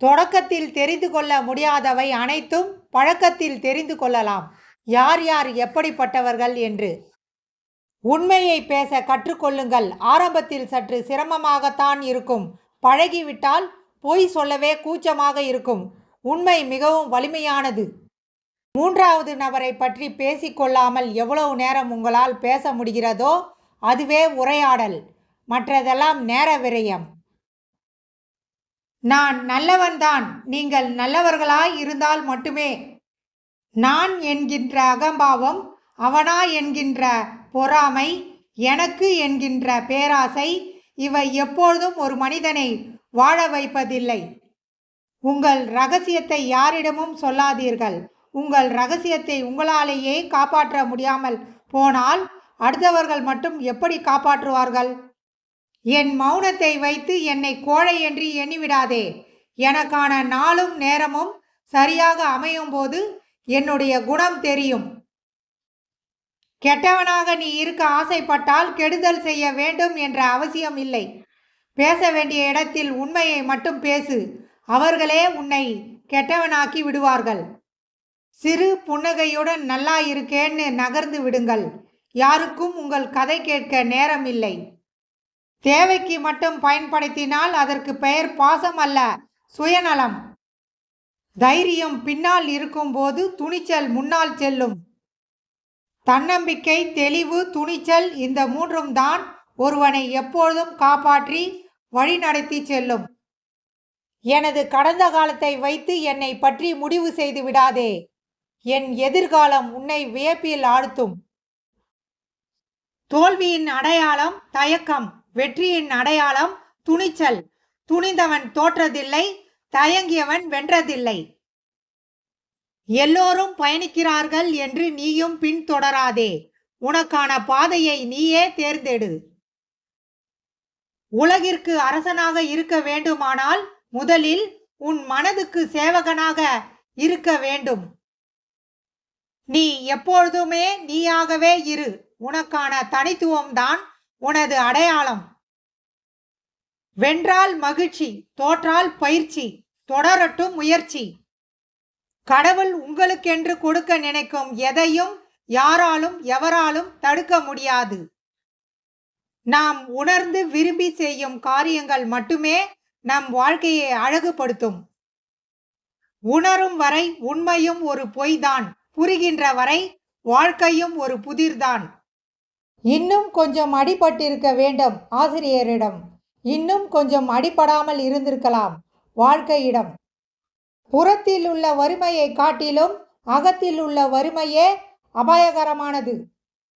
தொடக்கத்தில் தெரிந்து கொள்ள முடியாதவை அனைத்தும் பழக்கத்தில் தெரிந்து கொள்ளலாம். யார் யார் எப்படிப்பட்டவர்கள் என்று உண்மையை பேச கற்றுக்கொள்ளுங்கள். ஆரம்பத்தில் சற்று சிரமமாகத்தான் இருக்கும். பழகிவிட்டால் பொய் சொல்லவே கூச்சமாக இருக்கும். உண்மை மிகவும் வலிமையானது. மூன்றாவது நபரை பற்றி பேசிக்கொள்ளாமல் எவ்வளவு நேரம் உங்களால் பேச முடிகிறதோ அதுவே உரையாடல். மற்றதெல்லாம் நேர விரயம். நான் நல்லவன்தான் நீங்கள் நல்லவர்களாய் இருந்தால் மட்டுமே. நான் என்கின்ற அகம்பாவம் அவனா என்கின்ற பொறாமை எனக்கு என்கின்ற பேராசை இவை எப்பொழுதும் ஒரு மனிதனை வாழ வைப்பதில்லை. உங்கள் ரகசியத்தை யாரிடமும் சொல்லாதீர்கள். உங்கள் ரகசியத்தை உங்களாலேயே காப்பாற்ற முடியாமல் போனால் அடுத்தவர்கள் மட்டும் எப்படி காப்பாற்றுவார்கள்? என் மௌனத்தை வைத்து என்னை கோழை என்று எண்ணிவிடாதே. எனக்கான நாளும் நேரமும் சரியாக அமையும் போது என்னுடைய குணம் தெரியும். கெட்டவனாக நீ இருக்க ஆசைப்பட்டால் கெடுதல் செய்ய வேண்டும் என்ற அவசியம் இல்லை. பேச வேண்டிய இடத்தில் உண்மையை மட்டும் பேசு. அவர்களே உன்னை கெட்டவனாக்கி விடுவார்கள். சிறு புன்னகையுடன் நல்லா இருக்கேன்னு நகர்ந்து விடுங்கள். யாருக்கும் உங்கள் கதை கேட்க நேரம் இல்லை தேவைக்கு மட்டும் பயன்படுத்தினால் அதற்கு பெயர் பாசம் அல்ல சுயநலம். தைரியம் பின்னால் இருக்கும்போது துணிச்சல் முன்னால் செல்லும். தன்னம்பிக்கை தெளிவு துணிச்சல் இந்த மூன்றும் தான் ஒருவனை எப்பொழுதும் காப்பாற்றி வழிநடத்தி செல்லும். எனது கடந்த காலத்தை வைத்து என்னை பற்றி முடிவு செய்து விடாதே. என் எதிர்காலம் உன்னை வியப்பில் ஆழ்த்தும். தோல்வியின் அடையாளம் தயக்கம். வெற்றியின் அடையாளம் துணிச்சல். துணிந்தவன் தோற்றதில்லை தயங்கியவன் வென்றதில்லை. எல்லோரும் பயணிக்கிறார்கள் என்று நீயும் பின்தொடராதே உனக்கான பாதையை நீயே தேர்ந்தெடு. உலகிற்கு அரசனாக இருக்க வேண்டுமானால் முதலில் உன் மனதுக்கு சேவகனாக இருக்க வேண்டும். நீ எப்பொழுதுமே நீயாகவே இரு. உனக்கான தனித்துவம்தான் உனது அடையாளம். வென்றால் மகிழ்ச்சி தோற்றால் பயிற்சி தொடரட்டும் முயற்சி. கடவுள் உங்களுக்கென்று கொடுக்க நினைக்கும் எதையும் யாராலும் எவராலும் தடுக்க முடியாது. நாம் உணர்ந்து விரும்பி செய்யும் காரியங்கள் மட்டுமே நம் வாழ்க்கையை அழகுபடுத்தும். உணரும் வரை உண்மையும் ஒரு பொய்தான் புரிகின்ற வரை வாழ்க்கையும் ஒரு புதிர்தான். இன்னும் கொஞ்சம் அடிபட்டிருக்க வேண்டும் ஆசிரியரிடம். இன்னும் கொஞ்சம் அடிபடாமல் இருந்திருக்கலாம் வாழ்க்கையிடம். புறத்தில் உள்ள வறுமையை காட்டிலும் அகத்தில் உள்ள வறுமையே அபாயகரமானது.